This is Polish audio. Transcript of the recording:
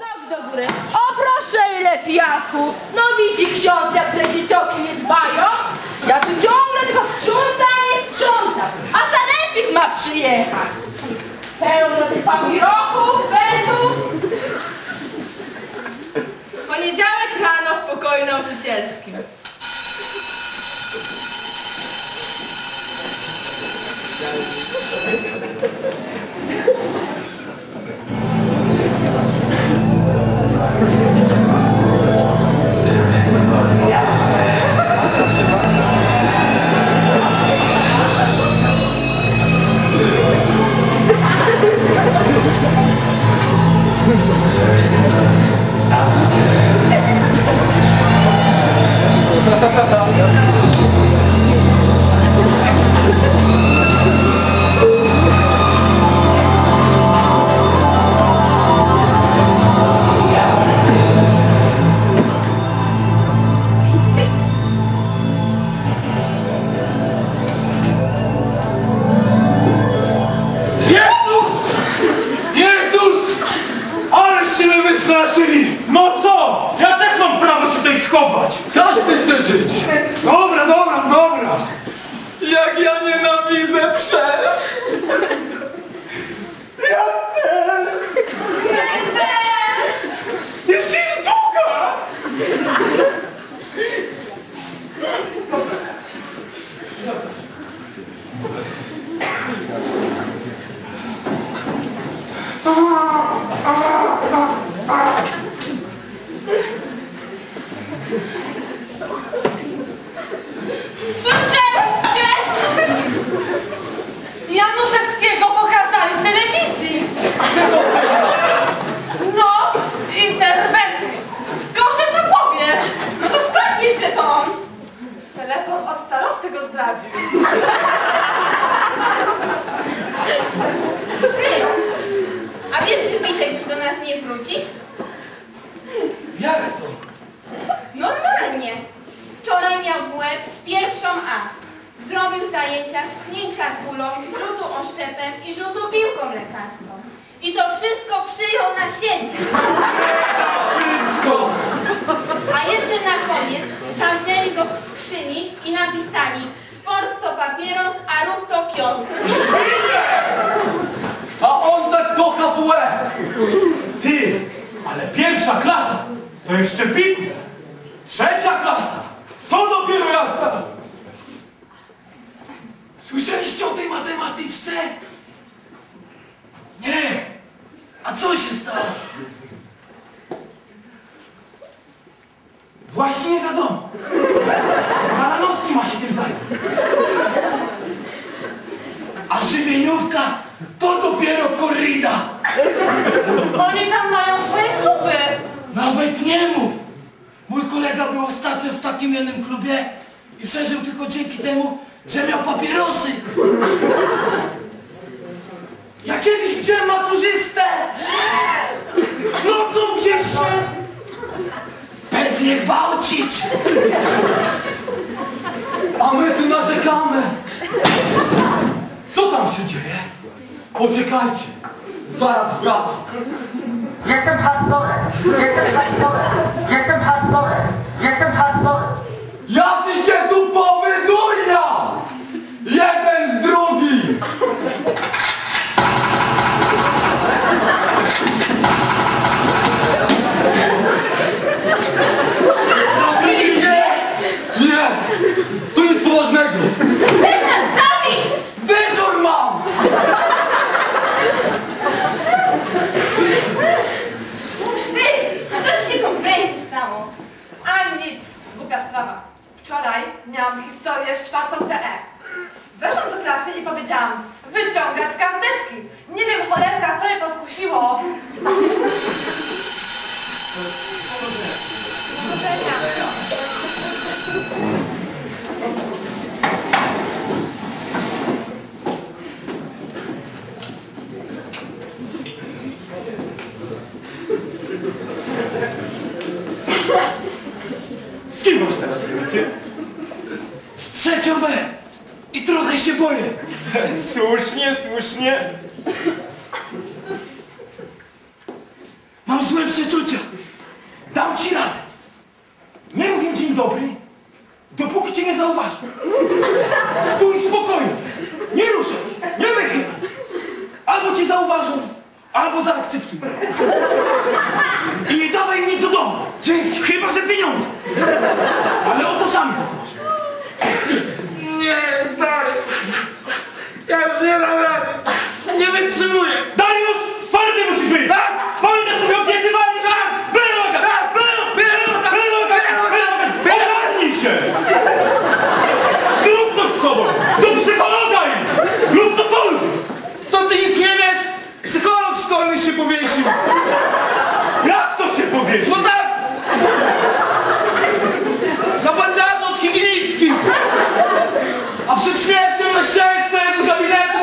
Nogi do góry. O proszę, ile pijaku. No widzi ksiądz, jak te dzieciaki nie dbają. Ja tu ciągle tylko sprzątam i sprzątam. A sanepid ma przyjechać. Pełno tych papirochów, pędów. Poniedziałek rano w pokoju nauczycielskim. Wystraszyli! No? Ja też mam prawo się tutaj schować! Każdy chce żyć! Dobra, dobra, dobra! Jak ja nienawidzę przerw! Ja też! Jest ci długa! Słyszeliście? Januszewskiego pokazali w telewizji. No, interwencji. Z koszem na głowie. No to skąd wiesz, że to on? Telefon od starosty go zdradził. A wiesz, że Witek już do nas nie wróci? Jak to? Normalnie. Wczoraj miał WF z pierwszą A. Zrobił zajęcia z pchnięcia kulą, rzutu oszczepem i rzutu piłką lekarską. I to wszystko przyjął na siebie. Wszystko! A jeszcze na koniec zamknęli go w skrzyni i napisali Sport to papieros, a ruch to kiosk. A on tak kocha w łeb! Ty, ale pierwsza klasa to jeszcze pitnie. Trzecia klasa to dopiero jazda. Słyszeliście o tej matematyczce? Nie! A co się stało? Właśnie nie wiadomo. Malanowski ma się tym zająć. A to dopiero korrida! Oni tam mają swoje kluby. Nawet nie mów! Mój kolega był ostatnio w takim jednym klubie i przeżył tylko dzięki temu, że miał papierosy! Ja kiedyś widziałem maturzystę. Nocą gdzieś szedł. Pewnie gwałcić! A my tu narzekamy! Co tam się dzieje? Poczekajcie, zaraz wracam. Jestem hardcorem! Jestem hardcorem! чого? с ким будеш зараз дивитися? З цецьом Б! І трохи ще болі! Слушне, слушне! Mam złe przeczucia. Dam ci radę. Nie mów im dzień dobry, dopóki cię nie zauważą. Stój spokojnie. Nie ruszaj, nie wychyl. Albo cię zauważą, albo zaakceptują. Mercedes veio do gabinete